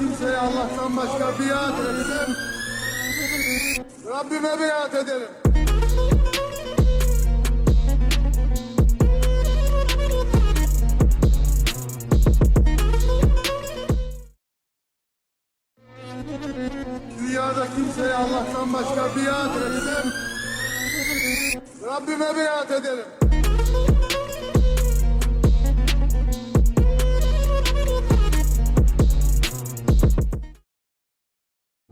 kimseye Allah'tan başka biat etmem. Rabbime biat ederim. Dünyada kimseye Allah'tan başka biat etmem. Rabbime biat ederim.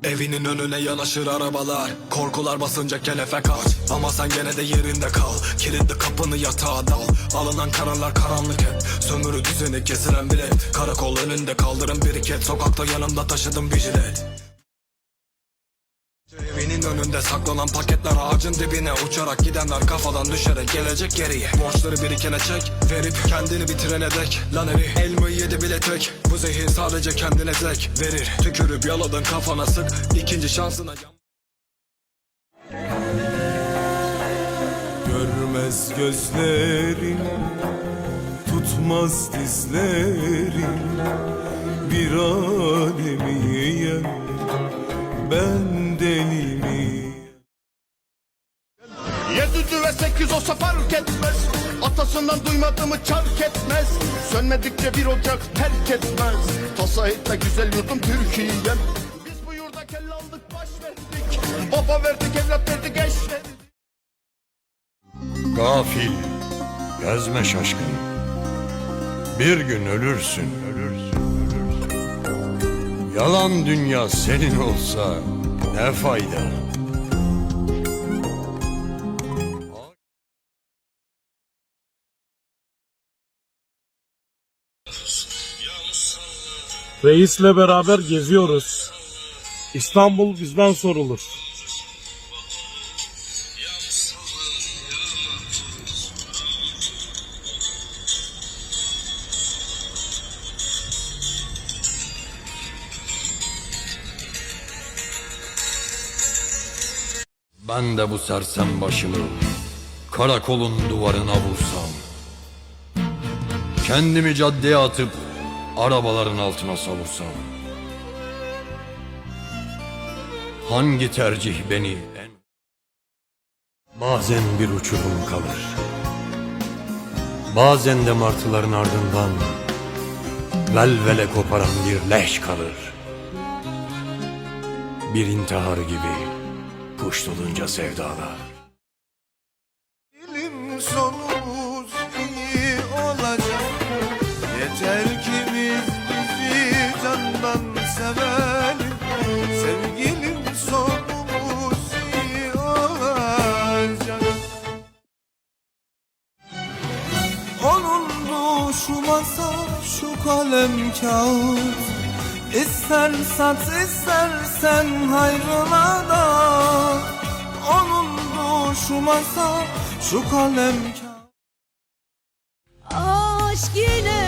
Evinin önüne yanaşır arabalar. Korkular basınca kelefe kaç. Ama sen gene de yerinde kal. Kilitli kapını yatağa dal. Alınan kararlar karanlık hep. Sömürü düzeni kesilen bilet. Karakol önünde kaldırın biriket Sokakta yanımda taşıdım bir jilet. Evinin önünde saklanan paketler ağacın dibine Uçarak gidenler kafadan düşerek gelecek geriye. Borçları birikene çek Verip kendini bitirene dek. Lan evi elmayı yedi bile tek. Bu zehir sadece kendine zevk verir. Tükürüp yaladın kafana sık ikinci şansına Görmez gözlerin Tutmaz dizlerin. Bir alemi yiyen Ben Atasından duymadığımı çark etmez Sönmedikçe bir ocak terk etmez Tasa etme güzel yurdum Türkiye'm Biz bu yurda kelle aldık baş verdik Baba verdik evlat verdik eş verdik Gafil, gezme şaşkın. Bir gün ölürsün, ölürsün, ölürsün. Yalan dünya senin olsa ne fayda? Reisle beraber geziyoruz. İstanbul bizden sorulur. Ben de bu sersem başımı karakolun duvarına vursam. Kendimi caddeye atıp arabaların altına savursam. Hangi tercih beni en... Bazen bir uçurum kalır. Bazen de martıların ardından velvele koparan bir leş kalır. Bir intihar gibi kuş dolunca sevdalar. Sevelim. Sevgilim sonumuz iyi olacak Onun şu masa şu kalem kağıt. İster sat istersen hayrına da Onun şu masa şu kalem kağıt. Aşk yine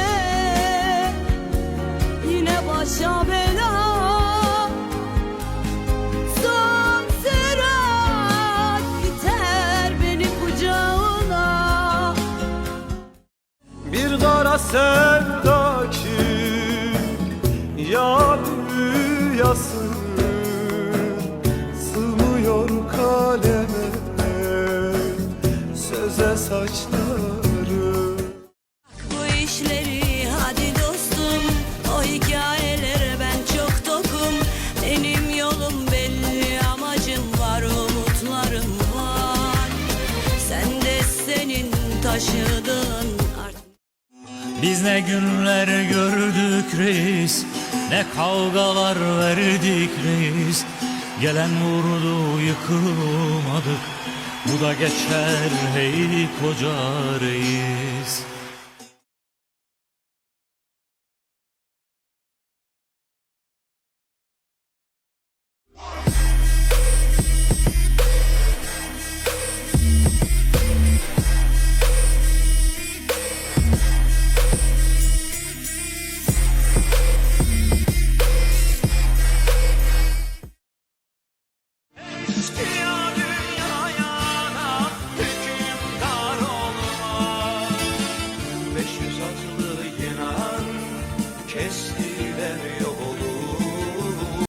Bir kara sevda ki Ya rüyası Sığmıyor kaleme Söze saçları. Bu işleri hadi dostum O hikayelere ben çok tokum. Benim yolum belli amacım var umutlarım var. Sen de senin taşıdığın Biz ne günler gördük reis Ne kavgalar verdik reis. Gelen vurdu yıkılmadık. Bu da geçer hey koca reis